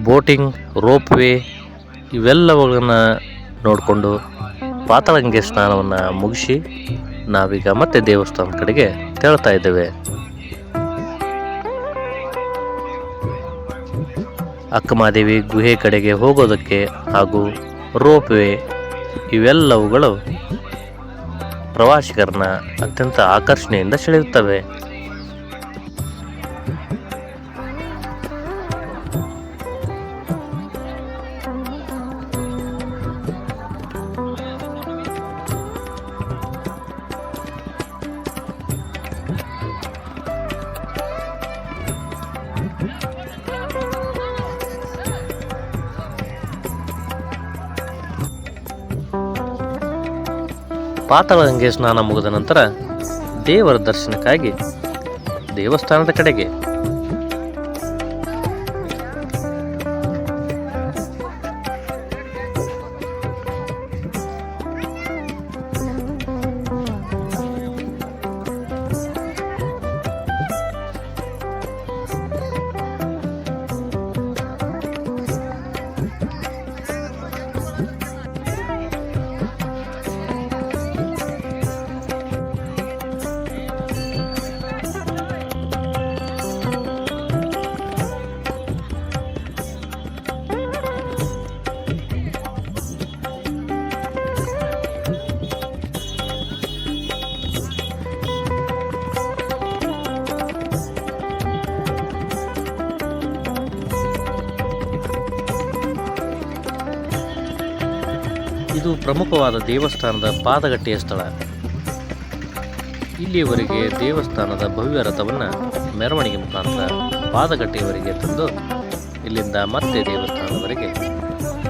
Boating rope way ಇವೆಲ್ಲವುಗಳನ್ನು ನೋಡಿಕೊಂಡು ಪಾತಳಗಂಗೆ ಸ್ನಾನವನ್ನು ಮುಗಿಸಿ ನಾವೀಗ ಮತ್ತೆ ದೇವಸ್ಥಾನದ ಕಡೆಗೆ ತೆರಳ್ತಾ ಇದ್ದೇವೆ. ಅಕ್ಕಮಹಾದೇವಿ ಗುಹೆ ಕಡೆಗೆ ಹೋಗೋದಕ್ಕೆ ಹಾಗೂ ರೋಪ್ ವೇ ಇವೆಲ್ಲವುಗಳು ಪ್ರವಾಸಿಗರನ್ನ ಅತ್ಯಂತ ಆಕರ್ಷಣೆಯಿಂದ ಸೆಳೆಯುತ್ತವೆ. ಪಾತಾಳಗಂಗೆ ಸ್ನಾನ ಮುಗಿದ ನಂತರ ದೇವರ ದರ್ಶನಕ್ಕಾಗಿ ದೇವಸ್ಥಾನದ ಕಡೆಗೆ ಇದು ಪ್ರಮುಖವಾದ ದೇವಸ್ಥಾನದ ಪಾದಗಟ್ಟೆಯ ಸ್ಥಳ. ಇಲ್ಲಿಯವರೆಗೆ ದೇವಸ್ಥಾನದ ಭವ್ಯ ರಥವನ್ನು ಮೆರವಣಿಗೆ ಮುಖಾಂತರ ಪಾದಗಟ್ಟೆಯವರೆಗೆ ತಂದು ಇಲ್ಲಿಂದ ಮತ್ತೆ ದೇವಸ್ಥಾನದವರೆಗೆ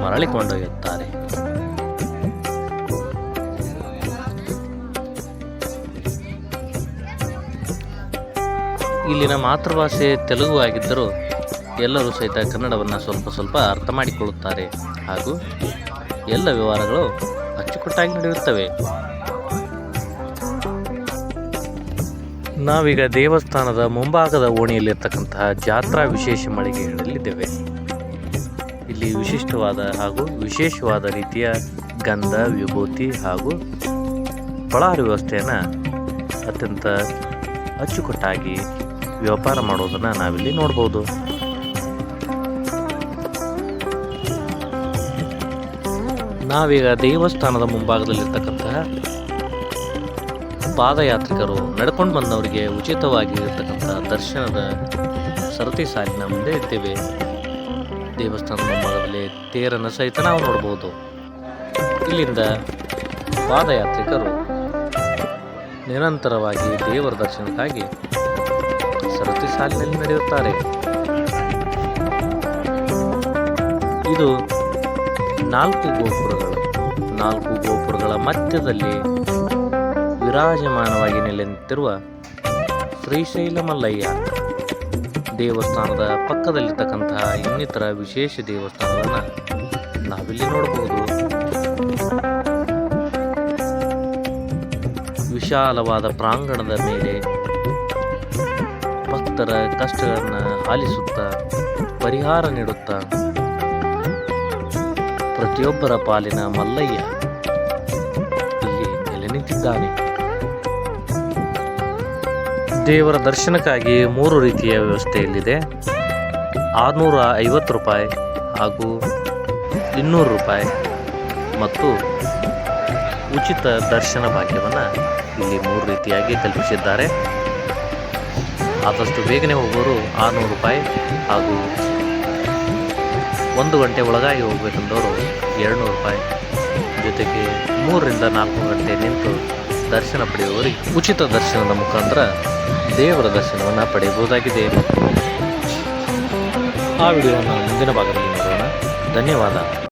ಮರಳಿ ಕೊಂಡೊಯ್ಯುತ್ತಾರೆ ಇಲ್ಲಿನ ಮಾತೃಭಾಷೆ ತೆಲುಗು ಆಗಿದ್ದರೂ ಎಲ್ಲರೂ ಸಹಿತ ಕನ್ನಡವನ್ನು ಸ್ವಲ್ಪ ಸ್ವಲ್ಪ ಅರ್ಥ ಮಾಡಿಕೊಳ್ಳುತ್ತಾರೆ ಹಾಗೂ ಎಲ್ಲ ವ್ಯವಹಾರಗಳು ಅಚ್ಚುಕಟ್ಟಾಗಿ ನಡೆಯುತ್ತವೆ. ನಾವೀಗ ದೇವಸ್ಥಾನದ ಮುಂಭಾಗದ ಓಣಿಯಲ್ಲಿರ್ತಕ್ಕಂತಹ ಜಾತ್ರಾ ವಿಶೇಷ ಮಳಿಗೆಗಳಲ್ಲಿದ್ದೇವೆ ಇಲ್ಲಿ ವಿಶಿಷ್ಟವಾದ ಹಾಗೂ ವಿಶೇಷವಾದ ರೀತಿಯ ಗಂಧ, ವಿಭೂತಿ ಹಾಗೂ ಪಳಾರ ವ್ಯವಸ್ಥೆಯನ್ನು ಅತ್ಯಂತ ಅಚ್ಚುಕಟ್ಟಾಗಿ ವ್ಯಾಪಾರ ಮಾಡೋದನ್ನು ನಾವಿಲ್ಲಿ ನೋಡ್ಬೋದು. ನಾವೀಗ ದೇವಸ್ಥಾನದ ಮುಂಭಾಗದಲ್ಲಿರ್ತಕ್ಕಂತಹ ಪಾದಯಾತ್ರಿಕರು ನಡ್ಕೊಂಡು ಬಂದವರಿಗೆ ಉಚಿತವಾಗಿ ಇರತಕ್ಕಂಥ ದರ್ಶನದ ಸರತಿ ಸಾಲಿನ ಮುಂದೆ ಇದ್ದೇವೆ ದೇವಸ್ಥಾನದ ಮುಂಭಾಗದಲ್ಲಿ ತೇರನ್ನು ಸಹಿತ ನಾವು ನೋಡ್ಬೋದು. ಇಲ್ಲಿಂದ ಪಾದಯಾತ್ರಿಕರು ನಿರಂತರವಾಗಿ ದೇವರ ದರ್ಶನಕ್ಕಾಗಿ ಸರತಿ ಸಾಲಿನಲ್ಲಿ ನಡೆಯುತ್ತಾರೆ. ಇದು ನಾಲ್ಕು ಗೋಪುರಗಳು. ನಾಲ್ಕು ಗೋಪುರಗಳ ಮಧ್ಯದಲ್ಲಿ ವಿರಾಜಮಾನವಾಗಿ ನೆಲೆ ನಿಂತಿರುವ ಶ್ರೀಶೈಲ ಮಲ್ಲಯ್ಯ ದೇವಸ್ಥಾನದ ಪಕ್ಕದಲ್ಲಿರ್ತಕ್ಕಂತಹ ಇನ್ನಿತರ ವಿಶೇಷ ದೇವಸ್ಥಾನಗಳನ್ನು ನಾವಿಲ್ಲಿ ನೋಡಬಹುದು. ವಿಶಾಲವಾದ ಪ್ರಾಂಗಣದ ಮೇಲೆ ಭಕ್ತರ ಕಷ್ಟಗಳನ್ನು ಆಲಿಸುತ್ತಾ ಪರಿಹಾರ ನೀಡುತ್ತಾ ಪ್ರತಿಯೊಬ್ಬರ ಪಾಲಿನ ಮಲ್ಲಯ್ಯ ಇಲ್ಲಿ ನೆಲೆ ನಿಂತಿದ್ದಾನೆ. ದೇವರ ದರ್ಶನಕ್ಕಾಗಿ ಮೂರು ರೀತಿಯ ವ್ಯವಸ್ಥೆಯಲ್ಲಿದೆ ಆರುನೂರ ಐವತ್ತು ರೂಪಾಯಿ ಹಾಗೂ ಇನ್ನೂರು ರೂಪಾಯಿ ಮತ್ತು ಉಚಿತ ದರ್ಶನ ಭಾಗ್ಯವನ್ನು ಇಲ್ಲಿ ಮೂರು ರೀತಿಯಾಗಿ ಕಲ್ಪಿಸಿದ್ದಾರೆ. ಆದಷ್ಟು ಬೇಗನೆ ಹೋಗೋರು ಆರುನೂರು ರೂಪಾಯಿ ಹಾಗೂ ಒಂದು ಗಂಟೆ ಒಳಗಾಗಿ ಹೋಗ್ಬೇಕಂದವರು ಎರಡುನೂರು ರೂಪಾಯಿ. ಜೊತೆಗೆ ಮೂರರಿಂದ ನಾಲ್ಕು ಗಂಟೆ ನಿಂತು ದರ್ಶನ ಪಡೆಯುವವರಿಗೆ ಉಚಿತ ದರ್ಶನದ ಮುಖಾಂತರ ದೇವರ ದರ್ಶನವನ್ನು ಪಡೆಯಬಹುದಾಗಿದೆ. ಆ ವಿಡಿಯೋವನ್ನು ಮುಂದಿನ ಭಾಗದಲ್ಲಿ ನೋಡೋಣ. ಧನ್ಯವಾದ.